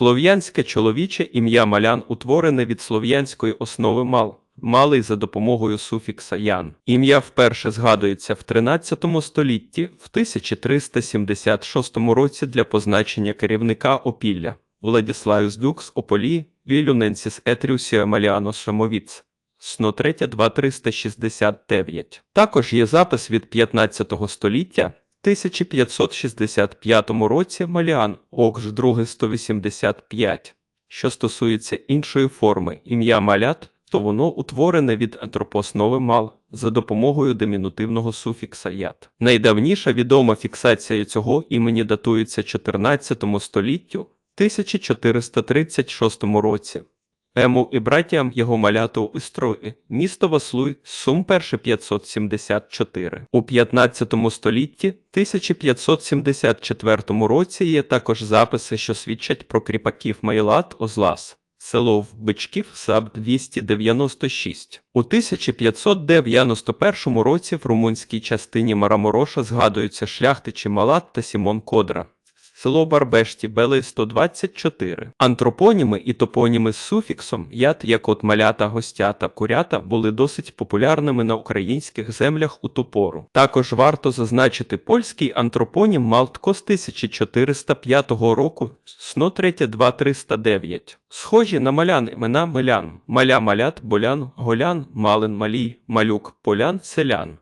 Слов'янське чоловіче ім'я Малян утворене від слов'янської основи мал, малий за допомогою суфікса ян. Ім'я вперше згадується в 13 столітті, в 1376 році для позначення керівника опілля Владіславіус Дюкс Ополі, Вілюненсіс Етріусія Маліано Шамовіц. Сно 3 2369. Також є запис від 15 століття, 1565 році Маліан Окж 2 185. Що стосується іншої форми ім'я Малят, то воно утворене від антропоснови мал за допомогою димінутивного суфікса ят. Найдавніша відома фіксація цього імені датується 14 століттю 1436 році. Ему і братіям його маляту у Строї, місто Васлуй, Сум 1 574. У 15 столітті 1574 році є також записи, що свідчать про кріпаків Майлат Озлас. Село в Бичків САБ 296. У 1591 році в румунській частині Марамороша згадуються шляхтичі Малат та Сімон Кодра. Село Барбешті Белий 124. Антропоніми і топоніми з суфіксом ят, як от малята, гостята, курята були досить популярними на українських землях у ту пору. Також варто зазначити польський антропонім Малтко з 1405 року сно 3 2309. Схожі на малян імена Милян, Маля Малят, Болян, Голян, Малин Малій, Малюк, Полян, Селян.